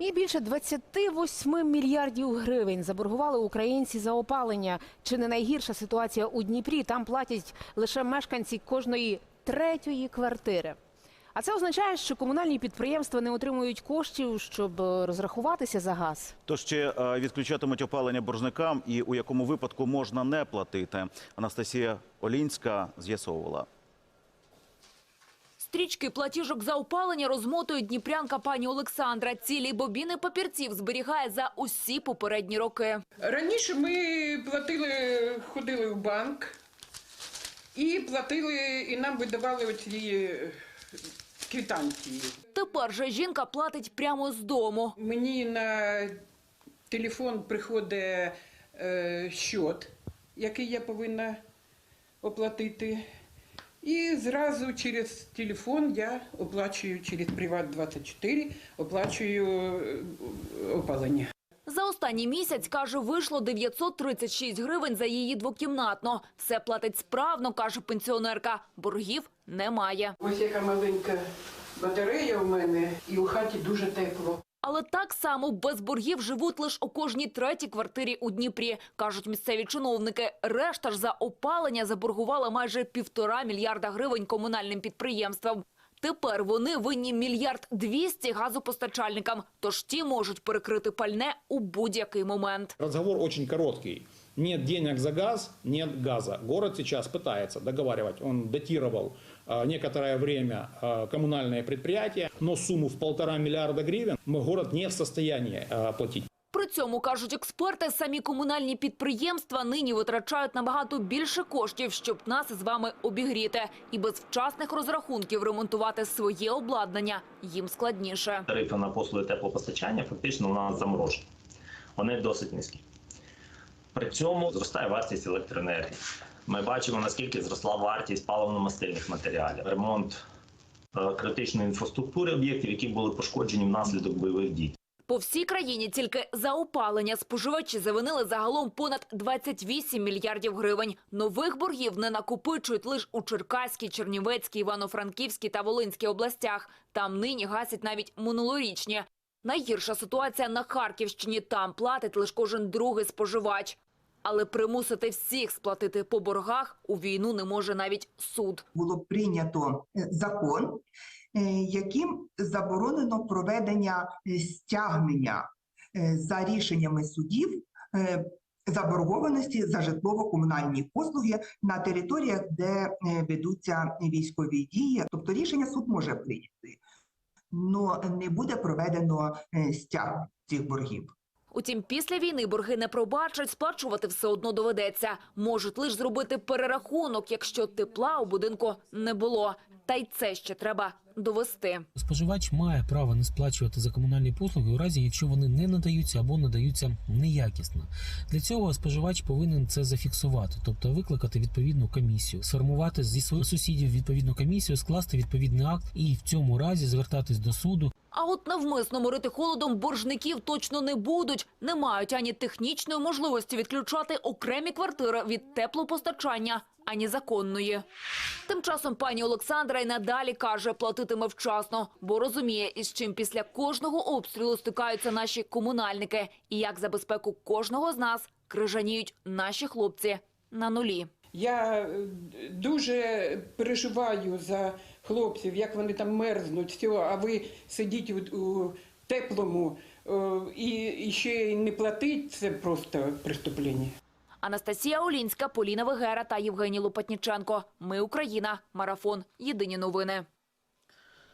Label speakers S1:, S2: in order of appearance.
S1: І більше 28 мільярдів гривень заборгували українці за опалення. Чи не найгірша ситуація у Дніпрі? Там платять лише мешканці кожної третьої квартири. А це означає, що комунальні підприємства не отримують коштів, щоб е, розрахуватися за газ.
S2: Тож ще е, відключатимуть опалення боржникам і у якому випадку можна не платити. Анастасія Олінська з'ясовувала.
S3: Стрічки платіжок за опалення розмотує дніпрянка пані Олександра. Цілі бобіни папірців зберігає за усі попередні роки.
S4: Раніше ми платили, ходили в банк і платили, і нам видавали оці е, квитанції.
S3: Тепер же жінка платить прямо з дому.
S4: Мені на телефон приходить е, счет, який я повинна оплатити. І зразу через телефон я оплачую через Приват 24, оплачую е, опалення.
S3: За останній місяць, каже, вийшло 936 гривень за її двокімнатно. Все платить справно, каже пенсіонерка. Боргів немає.
S4: Ось яка маленька батарея у мене, і у хаті дуже тепло.
S3: Але так само без боргів живуть лише у кожній третій квартирі у Дніпрі, кажуть місцеві чиновники. Решта ж за опалення заборгувала майже півтора мільярда гривень комунальним підприємствам. Тепер вони винні мільярд двісті газопостачальникам, тож ті можуть перекрити пальне у будь-який момент.
S5: Разговор очень короткий. Нет денег за газ, нет газа. Город сейчас пытается договаривать. Он датировал э, некоторое время э, коммунальные предприятия, но сумму в полтора миллиарда гривен мы город не в состоянии э, платить.
S3: Цьому, кажуть експерти, самі комунальні підприємства нині витрачають набагато більше коштів, щоб нас з вами обігріти. І без вчасних розрахунків ремонтувати своє обладнання їм складніше.
S6: тарифи на послуги теплопостачання фактично у нас заморожені. Вони досить низькі. При цьому зростає вартість електроенергії. Ми бачимо, наскільки зросла вартість паливно-мастильних матеріалів, ремонт е, критичної інфраструктури об'єктів, які були пошкоджені внаслідок бойових дій.
S3: По всій країні тільки за опалення споживачі завинили загалом понад 28 мільярдів гривень. Нових боргів не накопичують лише у Черкаській, Чернівецькій, Івано-Франківській та Волинській областях. Там нині гасять навіть минулорічні. Найгірша ситуація на Харківщині. Там платить лише кожен другий споживач. Але примусити всіх сплатити по боргах у війну не може навіть суд.
S7: було прийнято е, закон, е, яким заборонено проведення е, стягнення за рішеннями судів заборгованості за житлово-комунальні послуги на територіях, де ведуться військові дії. Тобто рішення суд може прийняти, але не буде проведено стягнення цих боргів.
S3: Утім, після війни борги не пробачать, сплачувати все одно доведеться. Можуть лише зробити перерахунок, якщо тепла у будинку не було. Та й це ще треба довести.
S8: Споживач має право не сплачувати за комунальні послуги у разі, якщо вони не надаються або надаються неякісно. Для цього споживач повинен це зафіксувати, тобто викликати відповідну комісію, сформувати зі своїх сусідів відповідну комісію, скласти відповідний акт і в цьому разі звертатись до суду
S3: А от навмисно морити холодом боржників точно не будуть. Не мають ані технічної можливості відключати окремі квартири від теплопостачання, ані законної. Тим часом пані Олександра й надалі каже, платитиме вчасно, бо розуміє, із чим після кожного обстрілу стикаються наші комунальники, і як за безпеку кожного з нас крижаніють наші хлопці на нулі.
S4: Я е, дуже переживаю за хлопців, як вони там мерзнуть, все, а ви сидіть у, теплому е, і ще й не платить, це просто преступлення.
S3: Анастасія Олінська, Поліна Вегера та Євгеній Лопатніченко. Ми Україна. Марафон. Єдині новини.